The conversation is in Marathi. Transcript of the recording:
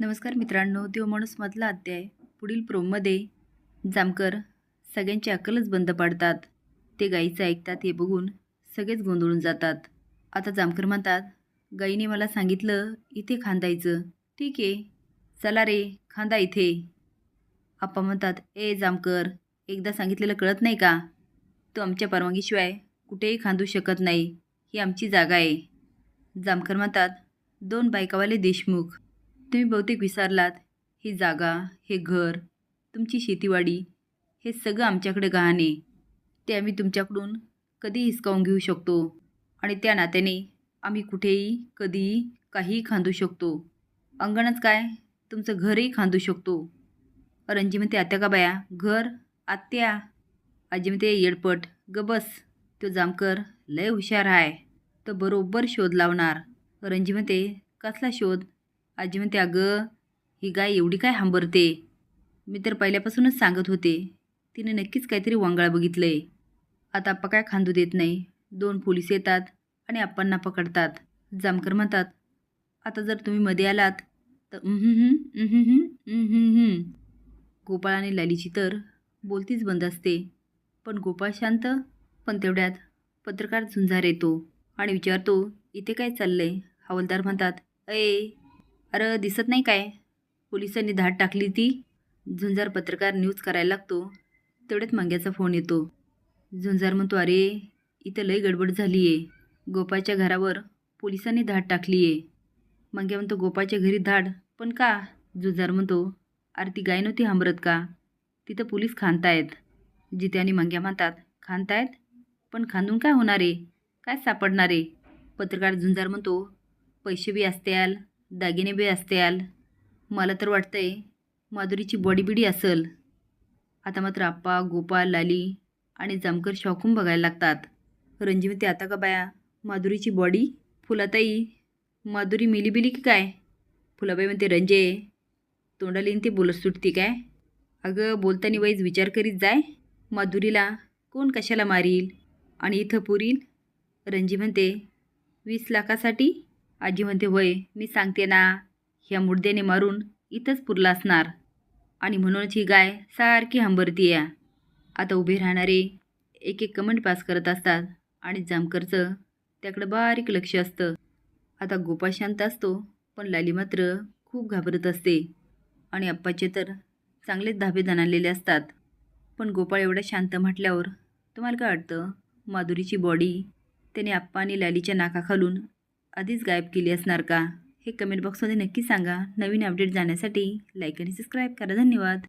नमस्कार मित्रांनो देवमाणूसमधला अध्याय पुढील प्रोममध्ये जामकर सगळ्यांची अक्कलच बंद पाडतात. ते गाईचं ऐकतात हे बघून सगळेच गोंधळून जातात. आता जामकर म्हणतात गाईने मला सांगितलं इथे खांदायचं. ठीक आहे. चला रे खांदा इथे. आप्पा म्हणतात ए जामकर एकदा सांगितलेलं कळत नाही का? तो आमच्या परवानगीशिवाय कुठेही खांदू शकत नाही. ही आमची जागा आहे. जामकर म्हणतात दोन बायकावाले देशमुख. तुम्ही बहुतेक विसरलात ही जागा हे घर तुमची शेतीवाडी हे सगळं आमच्याकडे गहाणे ते आम्ही तुमच्याकडून कधी हिसकावून घेऊ शकतो आणि त्या नात्याने आम्ही कुठेही कधीही काहीही खांदू शकतो. अंगणच काय? तुमचं घरही खांदू शकतो. रणजी म्हणते आत्या का बाया? घर? आत्या? आजी म्हणते येडपट. ग बस तो जामकर लय हुशार आहे तर बरोबर शोध लावणार. रणजी म्हणते कसला शोध? आजी म्हणते अगं ही गाय एवढी काय हांबरते? मी तर पहिल्यापासूनच सांगत होते. तिने नक्कीच काहीतरी वांगळा बघितलं आहे आता आप्पा काय खांदू देत नाही. दोन पोलीस येतात आणि आप्पांना पकडतात. जामकर म्हणतात आता जर तुम्ही मध्ये आलात तर गोपाळ आणि लालीची तर बोलतीच बंद असते. पण गोपाळ शांत पण तेवढ्यात पत्रकार झुंजार येतो आणि विचारतो इथे काय चाललंय? हवालदार म्हणतात अये अरे दिसत नाही काय? पोलिसांनी धाड टाकली ती. झुंजार पत्रकार न्यूज करायला लागतो. तेवढ्यात मंग्याचा फोन येतो. झुंजार म्हणतो अरे इथं लई गडबड झाली आहे गोपाळच्या घरावर पोलिसांनी धाड टाकली आहे मंग्या म्हणतो गोपाळच्या घरी धाड? पण का? झुंजार म्हणतो अरे ती गाय नव्हती हांबरत का? तिथं पोलीस खांदतायत. जिथे आणि मंग्या म्हणतात आहेत पण खांदून काय होणार? आहे काय सापडणार? आहे पत्रकार झुंजार म्हणतो पैसे बी असत्याल. दागिने बी असतील. मला तर वाटतं आहे माधुरीची बॉडी बिडी असेल. आता मात्र आप्पा गोपाल लाली आणि जामकर शॉकून बघायला लागतात. रणजी म्हणते आता का बाया? माधुरीची बॉडी फुलाताई माधुरी मिलीबिली की काय? फुलाबाई म्हणते रंजे तोंडाला येईन ते बोलत सुटती काय? अगं बोलताना वाईज विचार करीत जाय. माधुरीला कोण कशाला मारील आणि इथं पुरील? रणजी म्हणते वीस लाखासाठी आजी म्हणते होय मी सांगते ना ह्या मुडद्याने मारून इथंच पुरला असणार. आणि म्हणूनच ही गाय सारखी हंबरती या आता उभे राहणारे एक एक कमेंट पास करत असतात आणि जामकरचं त्याकडं बारीक लक्ष असतं. आता गोपाळ शांत असतो पण लाली मात्र खूप घाबरत असते. आणि अप्पाचे तर चांगलेच धाबे दणालेले असतात. पण गोपाळ एवढं शांत म्हटल्यावर तुम्हाला काय वाटतं? माधुरीची बॉडी त्याने आप्पा आणि लालीच्या नाकाखालून आधीच गायब केली असणार का? हे कमेंट बॉक्समध्ये नक्की सांगा. नवीन अपडेट जाण्यासाठी लाईक आणि सबस्क्राईब करा. धन्यवाद.